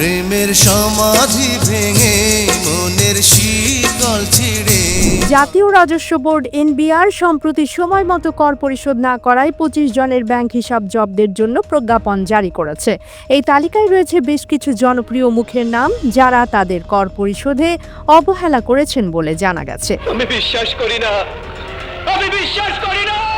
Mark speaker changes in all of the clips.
Speaker 1: প্রেমের সমাধি ভেঙে মনের শীতল ছিড়ে।
Speaker 2: জাতীয় রাজস্ব বোর্ড এনবিআর সম্প্রতি সময় মতো কর পরিশোধ না করায় পঁচিশ জনের ব্যাংক হিসাব জব্দের জন্য প্রজ্ঞাপন জারি করেছে। এই তালিকায় রয়েছে বেশ কিছু জনপ্রিয় মুখের নাম যারা তাদের কর পরিশোধে অবহেলা করেছেন বলে জানা গেছে।
Speaker 3: আমি বিশ্বাস করি না। আমি বিশ্বাস করি না।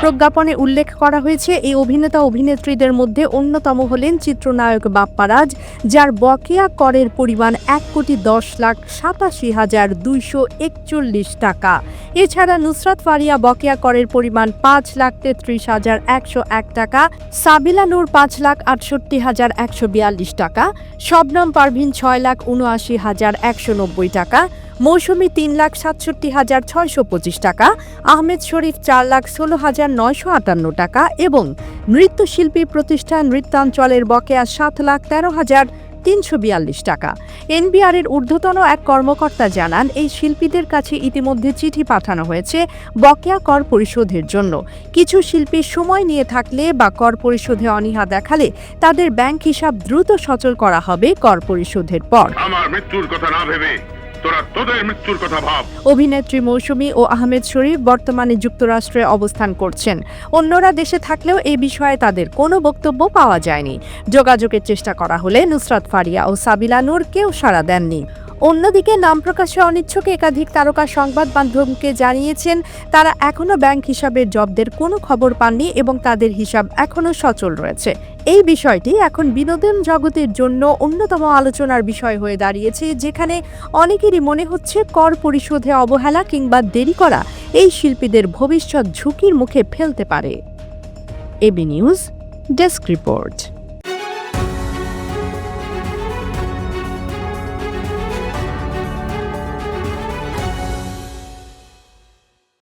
Speaker 2: প্রজ্ঞাপনে উল্লেখ করা হয়েছে, এই অভিনেতা অভিনেত্রীদের মধ্যে অন্যতম হলেন চিত্রনায়ক বাপ্পারাজ, যার বকেয়া করের পরিমাণ এক কোটি দশ লাখ সাতাশি হাজার দুইশো একচল্লিশ টাকা। এছাড়া নুসরাত ফারিয়া বকেয়া করের পরিমাণ পাঁচ লাখ তেত্রিশ হাজার একশো এক টাকা, সাবিলা নূর পাঁচ লাখ আটষট্টি হাজার একশো বিয়াল্লিশ টাকা, শবনম পারভিন ছয় লাখ উনআশি হাজার একশো নব্বই টাকা মৌসুমী তিন লাখ সাতষট্টি হাজার ছয়শো পঁচিশ টাকা, আহমেদ শরীফ চার লাখ ষোলো হাজার নয়শো আটান্ন টাকা এবং নৃত্যশিল্পী প্রতিষ্ঠান নৃত্যাঞ্চলের বকেয়া সাত লাখ তেরো হাজার তিনশো বিয়াল্লিশ টাকা। এনবিআরের ঊর্ধ্বতন এক কর্মকর্তা জানান, এই শিল্পীদের কাছে ইতিমধ্যে চিঠি পাঠানো হয়েছে বকেয়া কর পরিশোধের জন্য। কিছু শিল্পী সময় নিয়ে থাকলে বা কর পরিশোধে অনীহা দেখালে তাদের ব্যাংক হিসাব দ্রুত সচল করা হবে কর পরিশোধের পর।
Speaker 4: আমার মৃত্যুর কথা না ভেবে
Speaker 2: অভিনেত্রী মৌসুমী ও আহমেদ শরীফ বর্তমানে যুক্তরাষ্ট্রে অবস্থান করছেন। অন্যরা দেশে থাকলেও এই বিষয়ে তাদের কোনো বক্তব্য পাওয়া যায়নি। যোগাযোগের চেষ্টা করা হলে নুসরাত ফারিয়া ও সাবিলা নূর কেউ সাড়া দেননি। অন্যদিকে নাম প্রকাশে অনিচ্ছুক একাধিক তারকা সংবাদ মাধ্যমকে জানিয়েছেন, তারা এখনও ব্যাংক হিসাবের জব্দের কোনো খবর পাননি এবং তাদের হিসাব এখনও সচল রয়েছে। এই বিষয়টি এখন বিনোদন জগতের জন্য অন্যতম আলোচনার বিষয় হয়ে দাঁড়িয়েছে, যেখানে অনেকেরই মনে হচ্ছে কর পরিশোধে অবহেলা কিংবা দেরি করা এই শিল্পীদের ভবিষ্যৎ ঝুঁকির মুখে ফেলতে পারে। AB news desk report.